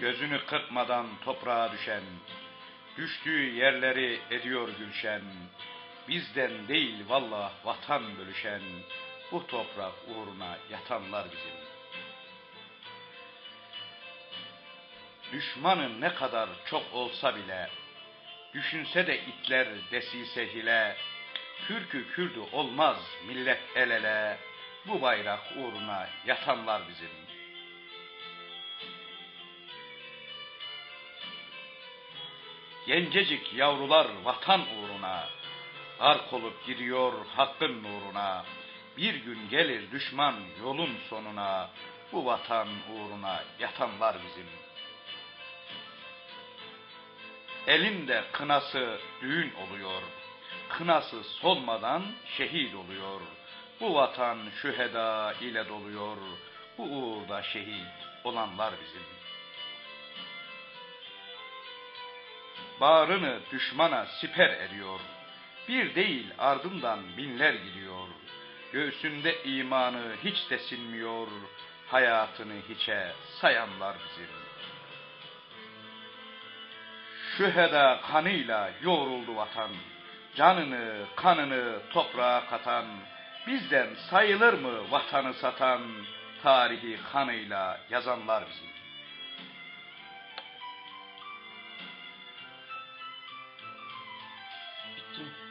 Gözünü kırpmadan toprağa düşen, düştüğü yerleri ediyor gülşen. Bizden değil vallah vatan bölüşen, bu toprak uğruna yatanlar bizim. Düşmanın ne kadar çok olsa bile, düşünse de itler desise hile, Türkü Kürdü olmaz millet el ele, bu bayrak uğruna yatanlar bizim. Gencecik yavrular vatan uğruna, Ark olup gidiyor hakkın nuruna, Bir gün gelir düşman yolun sonuna, Bu vatan uğruna yatanlar bizim. Elinde kınası düğün oluyor, Kınası solmadan şehit oluyor. Bu vatan şüheda ile doluyor, Bu uğurda şehit olanlar bizim. Bağrını düşmana siper eriyor. Bir değil ardından binler gidiyor. Göğsünde imanı hiç de sinmiyor. Hayatını hiçe sayanlar bizim. Şüheda kanıyla yoğruldu vatan. Canını, kanını toprağa katan. Bizden sayılır mı vatanı satan? Tarihi kanıyla yazanlar bizim. Christian